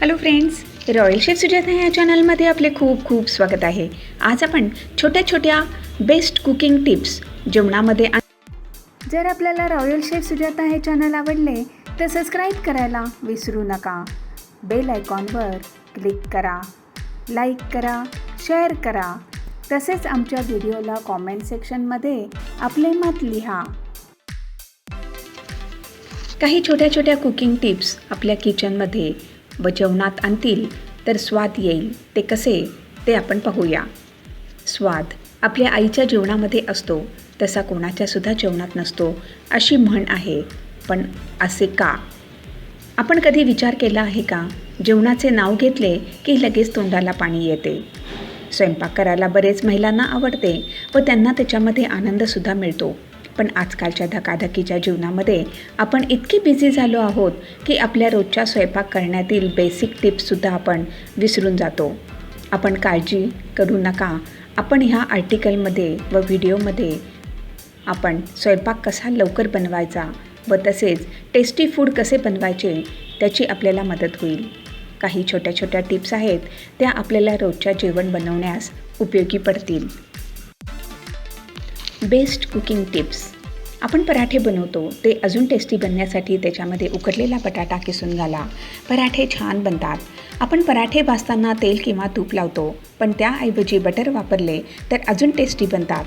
Hello friends royal chef Sujata या चॅनलमध्ये आपले खूप खूप स्वागत आहे. आज आपण छोट्या छोट्या बेस्ट कुकिंग टिप्स जेवणामध्ये जर आपल्याला रॉयल शेफ सुजाता हे चॅनल आवडले तर सबस्क्राईब करायला विसरू नका. बेल आयकॉनवर क्लिक करा. लाईक करा शेअर करा. तसेच आमच्या व्हिडिओला कॉमेंट सेक्शनमध्ये आपले मत लिहा. काही छोट्या छोट्या कुकिंग टिप्स आपल्या किचनमध्ये जेवणात आणतील तर स्वाद येईल. ते कसे? ते आपण पाहूया. स्वाद आपल्या आईच्या जेवणामध्ये असतो तसा कोणाच्यासुद्धा जेवणात नसतो अशी म्हण आहे. पण असे का? आपण कधी विचार केला आहे का? जेवणाचे नाव घेतले की लगेच तोंडाला पाणी येते. स्वयंपाक करायला बरेच महिलांना आवडते व त्यांना त्याच्यामध्ये आनंदसुद्धा मिळतो. पण आजकालच्या धकाधकीच्या जीवनामध्ये आपण इतके बिझी झालो आहोत की आपल्या रोजच्या स्वयंपाक करण्यातील बेसिक टिप्ससुद्धा आपण विसरून जातो. आपण काळजी करू नका. आपण ह्या आर्टिकलमध्ये व व्हिडिओमध्ये आपण स्वयंपाक कसा लवकर बनवायचा व तसेच टेस्टी फूड कसे बनवायचे त्याची आपल्याला मदत होईल. काही छोट्या छोट्या टिप्स आहेत त्या आपल्याला रोजच्या जेवण बनवण्यास उपयोगी पडतील. Best cooking tips. आपण पराठे बनवतो ते अजून टेस्टी बनण्यासाठी त्याच्यामध्ये उकडलेला बटाटा किसून घाला. पराठे छान बनतात. आपण पराठे भाजताना तेल किंवा तूप लावतो पण त्याऐवजी बटर वापरले तर अजून टेस्टी बनतात.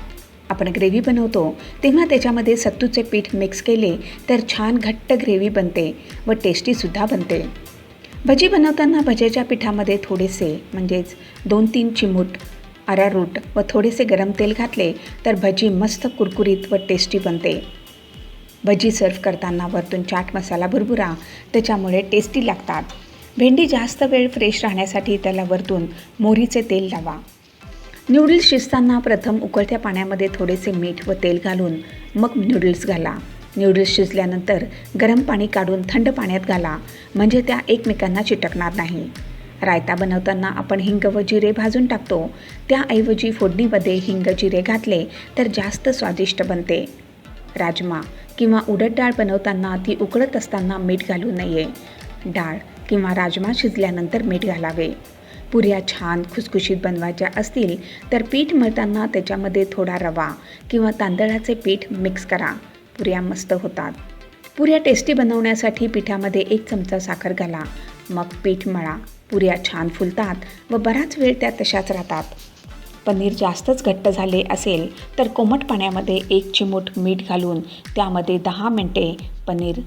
आपण ग्रेव्ही बनवतो तेव्हा त्याच्यामध्ये सत्तूचे पीठ मिक्स केले तर छान घट्ट ग्रेव्ही बनते व टेस्टीसुद्धा बनते. भजी बनवताना भज्याच्या पिठामध्ये थोडेसे म्हणजेच दोन तीन चिमूट अरारूट व थोडेसे गरम तेल घातले तर भजी मस्त कुरकुरीत व टेस्टी बनते. भजी सर्व करताना वरतून चाट मसाला भुरभुरा त्याच्यामुळे टेस्टी लागतात. भेंडी जास्त वेळ फ्रेश राहण्यासाठी त्याला वरतून मोहरीचे तेल लावा. नूडल्स शिजताना प्रथम उकळत्या पाण्यामध्ये थोडेसे मीठ व तेल घालून मग नूडल्स घाला. नूडल्स शिजल्यानंतर गरम पाणी काढून थंड पाण्यात घाला म्हणजे त्या एकमेकांना चिटकणार नाही. रायता बनवताना आपण हिंग व जिरे भाजून टाकतो. त्याऐवजी फोडणीमध्ये हिंग जिरे घातले तर जास्त स्वादिष्ट बनते. राजमा किंवा उडद डाळ बनवताना ती उकळत असताना मीठ घालू नये. डाळ किंवा राजमा शिजल्यानंतर मीठ घालावे. पुऱ्या छान खुसखुशीत बनवायच्या असतील तर पीठ मळताना त्याच्यामध्ये थोडा रवा किंवा तांदळाचे पीठ मिक्स करा. पुऱ्या मस्त होतात. पुऱ्या टेस्टी बनवण्यासाठी पिठामध्ये एक चमचा साखर घाला. मग पीठ मळा. पुऱ्या छान फुलतात व बराच वेळ त्या तशाच राहतात. पनीर जास्तच घट्ट झाले असेल तर कोमट पाण्यामध्ये एक चिमूट मीठ घालून त्यामध्ये दहा मिनटे पनीर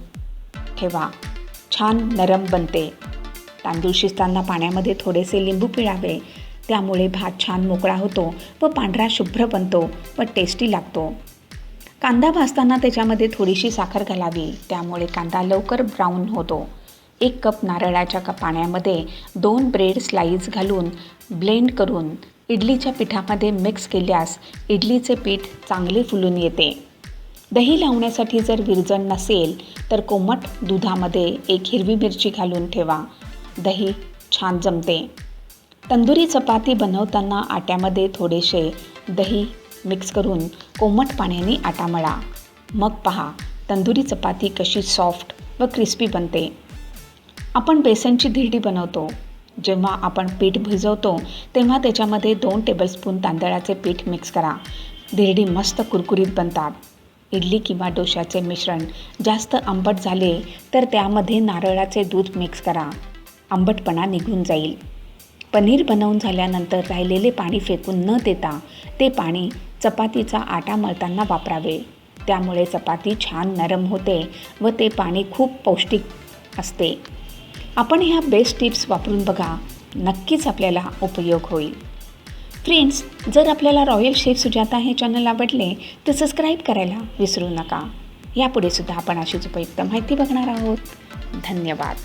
ठेवा. छान नरम बनते. तांदूळ शिजताना पाण्यामध्ये थोडेसे लिंबू पिळावे. त्यामुळे भात छान मोकळा होतो व पांढरा शुभ्र बनतो व टेस्टी लागतो. कांदा भाजताना त्याच्यामध्ये थोडीशी साखर घालावी. त्यामुळे कांदा लवकर ब्राऊन होतो. एक कप नारळाच्या पाण्यामध्ये दोन ब्रेड स्लाईस घालून ब्लेंड करून इडलीच्या पिठामध्ये मिक्स केल्यास इडलीचे पीठ चांगले फुलून येते. दही लावण्यासाठी जर विरजण नसेल तर कोमट दुधामध्ये एक हिरवी मिरची घालून ठेवा. दही छान जमते. तंदुरी चपाती बनवताना आट्यामध्ये थोडेसे दही मिक्स करून कोमट पाण्याने आटा मळा. मग पहा तंदुरी चपाती कशी सॉफ्ट व क्रिस्पी बनते. आपण बेसनची धिरडी बनवतो. जेव्हा आपण पीठ भिजवतो तेव्हा त्याच्यामध्ये दोन टेबलस्पून तांदळाचे पीठ मिक्स करा. धिरडी मस्त कुरकुरीत बनतात. इडली किंवा डोशाचे मिश्रण जास्त आंबट झाले तर त्यामध्ये नारळाचे दूध मिक्स करा. आंबटपणा निघून जाईल. पनीर बनवून झाल्यानंतर राहिलेले पाणी फेकून न देता ते पाणी चपातीचा आटा मळताना वापरावे. त्यामुळे चपाती छान नरम होते व ते पाणी खूप पौष्टिक असते. आपण ह्या बेस्ट टिप्स वापरून बघा नक्कीच आपल्याला उपयोग होईल. फ्रेंड्स जर आपल्याला रॉयल शेफ सुजाता हे चॅनल आवडले तर सबस्क्राईब करायला विसरू नका. यापुढे सुद्धा आपण अशीच उपयुक्त माहिती बघणार आहोत. धन्यवाद.